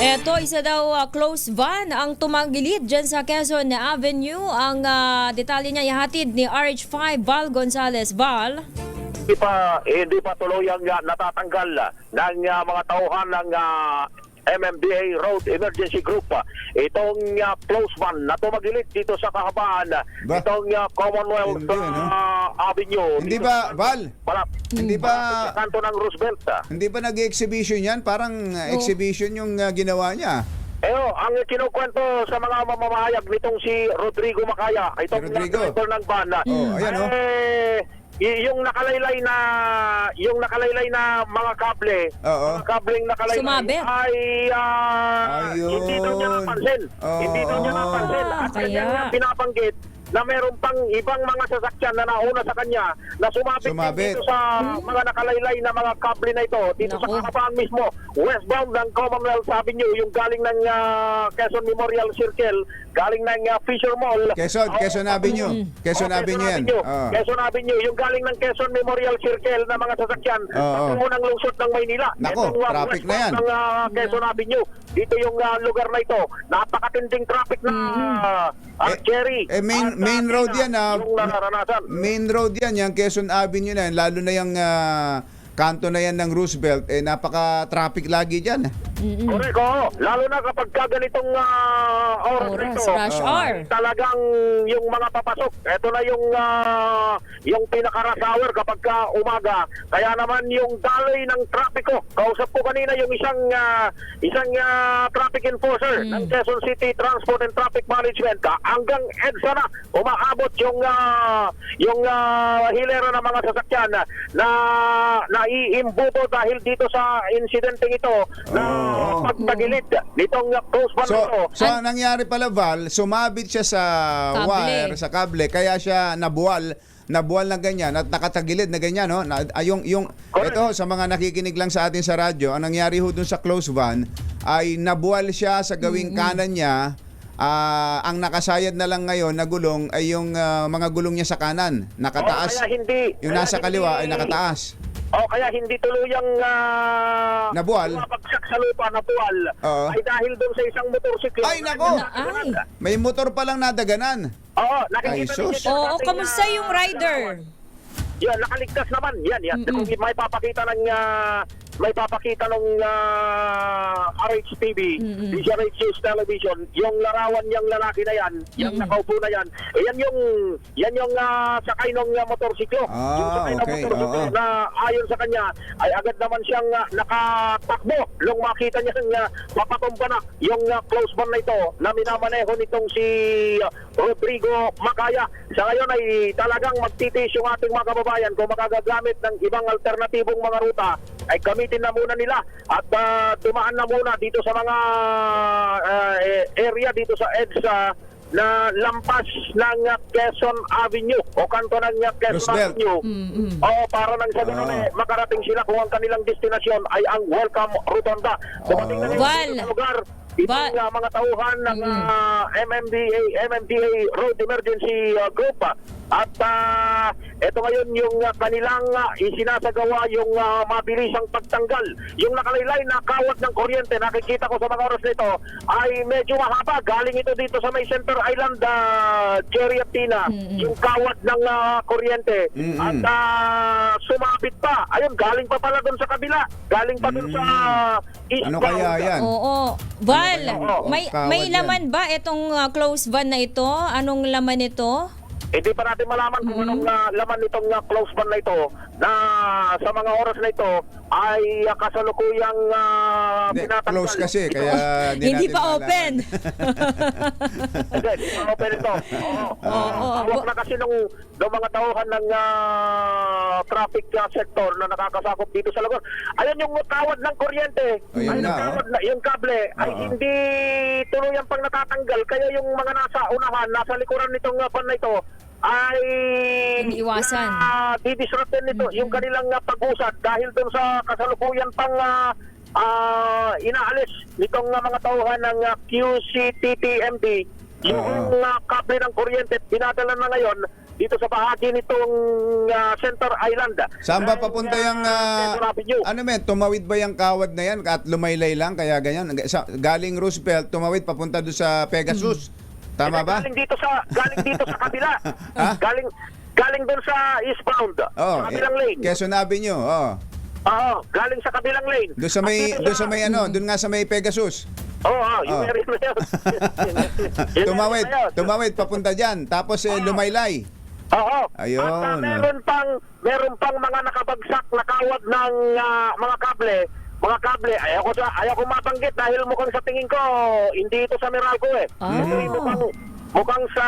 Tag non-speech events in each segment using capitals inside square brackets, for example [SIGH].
Eto, isa daw ah, close van ang tumagilid dyan sa Quezon Avenue. Ang ah, detalye niya ihatid ni RH5 Val Gonzales. Val? hindi pa hindi pa tuluyang uh, natatanggal uh, ng uh, mga tauhan ng uh, MMDA Road Emergency Group. Itong uh, close van na tumagilid dito sa kahabaan uh, Ba? itong uh, Commonwealth Hindi, ano? uh, Avenue. Hindi dito ba, Val? Malap, Hindi ba sa kanto ng Roosevelt. Uh. hindi ba nag-exhibition yan? Parang uh, exhibition yung uh, ginawa niya. Eh, oh, ang kinukwento sa mga mamamahayag nitong si Rodrigo Macaya, itong Si Rodrigo. ng uh, Oh, ayan, oh. eh, yung nakalaylay na yung nakalaylay na mga kable, Oo. mga kableng nakalaylay Sumabit. ay ah, Ayun. hindi daw niya napansin. Oo. Hindi daw niya napansin. At kanya kaya. niya pinabanggit na meron pang ibang mga sasakyan na nauna sa kanya na sumabit, din Sumabit. dito sa mga nakalaylay na mga kable na ito dito Naku. sa kahabaan mismo westbound ng Commonwealth Avenue yung galing ng ah, Quezon Memorial Circle galing ng ah, Fisher Mall Quezon, Oh, Quezon Avenue. oh, Quezon Avenue yan. Oo. Quezon Avenue yung galing ng Quezon Memorial Circle na mga sasakyan Oo. patungo ng lungsod ng Maynila Nako, Itong, ah, traffic na westbound yan. ng ah, Quezon Avenue dito yung ah, lugar na ito napakatinding traffic na ah, Eh, Jerry eh, main- At, ah, main road yan, ah. yung Main road yan, yung Quezon Avenue na yan. Lalo na yung uh, kanto na yan ng Roosevelt. Eh, napaka-traffic lagi dyan. Correct, oo. Lalo na kapag ka ganitong ah, oras, Oras, nito, rush Oo. hour. talagang yung mga papasok, ito na yung ah, yung pinaka-rush hour kapag ka umaga. Kaya naman yung daloy ng trapiko. Kausap ko kanina yung isang ah, isang ah, traffic enforcer ng Quezon City Transport and Traffic Management. Ka, hanggang EDSA na umaabot yung ah, yung ah, hilera ng mga sasakyan na naiimbuto dahil dito sa insidenteng ito na Oo. pagtagilid nitong ah, close van So, ito. so ang nangyari pala, Val, sumabit siya sa Kable. wire, sa kable, kaya siya nabuwal nabuwal na ganyan at nakatagilid na ganyan no? Na, ah, yung yung Correct. ito sa mga nakikinig lang sa atin sa radyo ang nangyari ho dun sa close van ay nabuwal siya sa gawing kanan niya. Ah, ang nakasayad na lang ngayon na gulong ay yung ah, mga gulong niya sa kanan. Oh, nakataas kaya hindi, yung kaya nasa hindi- kaliwa ay nakataas Oh, kaya hindi tuluyang uh, Nabuwal? Mapagsak sa lupa na buwal Oo. ay dahil doon sa isang motorsiklo. Ay, nako! Ay. may motor pa lang nadaganan Oo, Ay, nakikita sus. ninyo sa Oo, ating, kamusta ah, yung rider? Yan, nakaligtas naman. Yan, yan. Kung may papakita ng ah, may papakita ng uh, RHTV, Visual News Television, yung larawan niyang lalaki na yan, yung nakaupo na yan, eh, yan yung yan yung ah, sakay ng ah, motorsiklo. Ah, yung sakay ng okay, motorsiklo oo. na ayon sa kanya ay agad naman siyang ah, nakatakbo. Nung makita niya uh, papatumba na yung ah, close van na ito na minamaneho nitong si ah, Rodrigo Macaya. Sa ngayon ay talagang magtitiis yung ating mga kababayan kung makagagamit ng ibang alternatibong mga ruta ay gamitin na muna nila at ah, dumaan na muna dito sa mga ah, eh, area dito sa EDSA na lampas ng ah, Quezon Avenue o kanto ng ah, Quezon Roosevelt. Avenue. Oo, para nang sa ganun Ah. eh, makarating sila kung ang kanilang destinasyon ay ang Welcome Rotonda. Dumating na rin Val. dito sa lugar itong ah, mga tauhan ng ah, MMDA, MMDA Road Emergency ah, Group. ah. At ah, ito ngayon yung ah, kanilang ah, isinasagawa yung ah, mabilisang pagtanggal. Yung nakalaylay na kawat ng kuryente, nakikita ko sa mga oras nito, ay medyo mahaba. Galing ito dito sa may Center Island, uh, Cherry at Tina. Yung kawat ng ah, kuryente. Mm-mm. At ah, sumabit pa. Ayun, galing pa pala doon sa kabila. Galing pa doon sa eastbound. Ano kaya yan? Oo. Val, Ano ba yan? may may yan. laman ba itong ah, close van na ito? Anong laman nito? Hindi pa natin malaman kung anong ah, laman nitong ah, close ban na ito na sa mga oras na ito ay uh, kasalukuyang uh, Hindi, pinatanggal. close kasi Ito. kaya hindi, Hindi natin pa malaman. open. [LAUGHS] Hindi, hindi pa open ito. Oo. Oo. Hawak na kasi nung, nung mga tauhan ng ah, traffic ah, sector na nakakasakop dito sa Lagos. Ayan yung tawad ng kuryente. Ayun Ay, na, yung oh. tawad na, yung kable ay Oo. hindi tuluyang pang natatanggal. Kaya yung mga nasa unahan, nasa likuran nitong uh, van na ito, ay Iniiwasan. na didisruptin nito yung kanilang uh, pag-usad dahil doon sa kasalukuyan pang ah, ah, inaalis nitong uh, mga tauhan ng uh, QCTTMD yung uh, kable ng kuryente dinadala na ngayon dito sa bahagi nitong ah, Center Island. Saan ba papunta ah, yung ah, Avenue. ano men, tumawid ba yung kawad na yan at lumaylay lang kaya ganyan? Sa, galing Roosevelt tumawid papunta doon sa Pegasus. Tama Eh, ba? Galing dito sa galing dito sa kabila. [LAUGHS] Ha? Galing galing doon sa eastbound. Oh, sa kabilang eh, lane. Quezon Avenue. Oh. Oo, galing sa kabilang lane. Doon sa may doon sa may ano, doon nga sa may Pegasus. Oo, oh, yung Oh. area na yun. [LAUGHS] Tumawid, tumawid papunta diyan. Tapos eh, lumaylay. Oo. Ayun. At ah, meron pang meron pang mga nakabagsak na kawad ng ah, mga kable. Mga kable, ayaw ko ayaw ko mabanggit dahil mukhang sa tingin ko hindi ito sa Meralco eh. Ah. Ito yung mukhang mukhang sa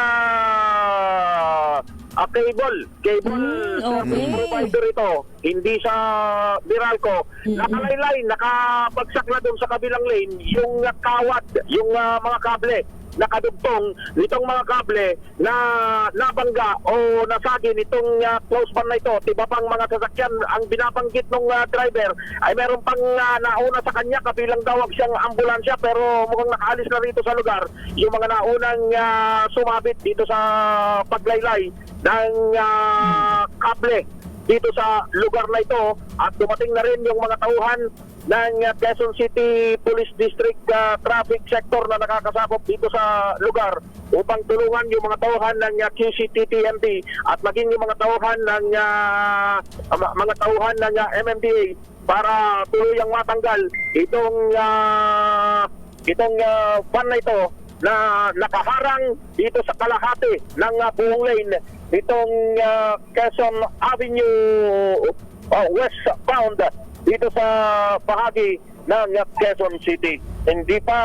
ah, cable, cable Mm, okay. provider ito, hindi sa Meralco. Mm-mm. Nakalaylay, nakabagsak na doon sa kabilang lane yung kawad, yung ah, mga kable nakadugtong nitong mga kable na nabangga o nasagi nitong uh, close ban na ito. Tiba pang mga sasakyan ang binabanggit ng driver. Ay meron pang ah, nauna sa kanya. Kabilang dawag siyang ambulansya pero mukhang nakaalis na rito sa lugar. Yung mga naunang ah, sumabit dito sa paglaylay ng ah, kable dito sa lugar na ito. At dumating na rin yung mga tauhan ng Quezon City Police District uh, Traffic Sector na nakakasakop dito sa lugar upang tulungan yung mga tauhan ng uh, QCTTMD at maging yung mga tauhan ng uh, mga tauhan ng uh, MMDA para tuluyang matanggal itong uh, itong uh, na ito na nakaharang dito sa kalahati ng uh, buong lane itong uh, Quezon Avenue uh, westbound dito sa bahagi ng uh, Quezon City. Hindi pa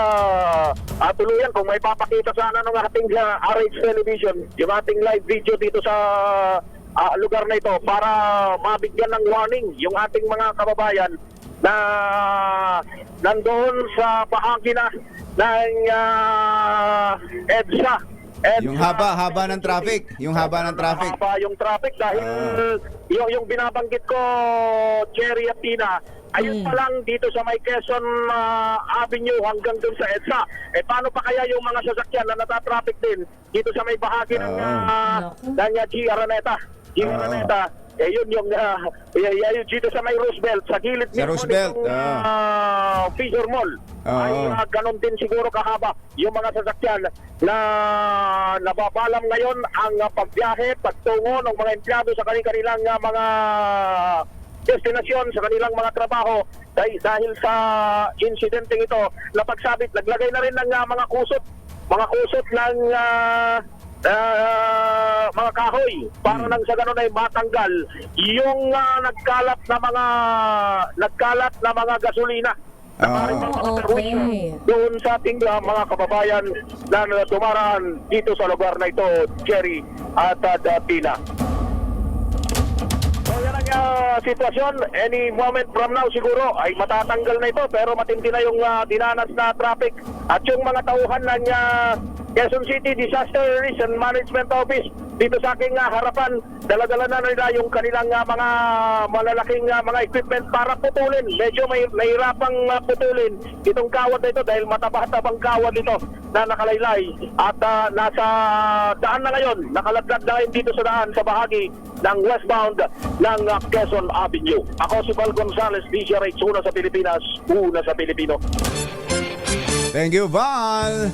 uh, tuluyan kung may papakita sana ng ating uh, RH Television, yung ating live video dito sa ah, lugar na ito para mabigyan ng warning yung ating mga kababayan na nandoon sa bahagi na ng uh, EDSA. EDSA. Yung haba, haba ng traffic. Yung haba ng traffic. Haba yung traffic dahil Ah. yung, yung binabanggit ko, Cherry at Tina, ayun Mm. pa lang dito sa may Quezon ah, Avenue hanggang dun sa EDSA. Eh paano pa kaya yung mga sasakyan na natatraffic din dito sa may bahagi ng, Oo. uh, Naku. ng uh, G. Araneta. G. Oo. Araneta. Eh yun yung uh, y- y- yung dito sa may Roosevelt, sa gilid Sa Roosevelt, oo. ah, Fisher Mall. Oo. Ay uh, ganon din siguro kahaba yung mga sasakyan na nababalam ngayon ang uh, pagbiyahe, pagtungo ng mga empleyado sa kanilang uh, mga destinasyon, sa kanilang mga trabaho dahil, dahil sa insidenteng ito na pagsabit, naglagay na rin ng uh, mga kusot, mga kusot ng uh, uh, mga kahoy para nang sa ganun ay matanggal yung uh, nagkalat na mga nagkalat na mga gasolina na Ah. maaaring Okay. doon sa ating uh, mga kababayan na tumaraan dito sa lugar na ito, Jerry at uh, Tina. So yan ang uh, sitwasyon. Any moment from now siguro ay matatanggal na ito pero matindi na yung uh, dinanas na traffic at yung mga tauhan ng uh, Quezon City Disaster Risk and Management Office dito sa aking uh, harapan daladala na nila yung kanilang uh, mga malalaking uh, mga equipment para putulin. Medyo may nahirapang uh, putulin itong kawad na ito dahil mataba-tabang kawad ito na nakalaylay at uh, nasa daan na ngayon, nakaladlad na ngayon dito sa daan sa bahagi ng westbound ng uh, Quezon Avenue. Ako si Val Gonzales, DJRH, una sa Pilipinas, una sa Pilipino. Thank you, Val.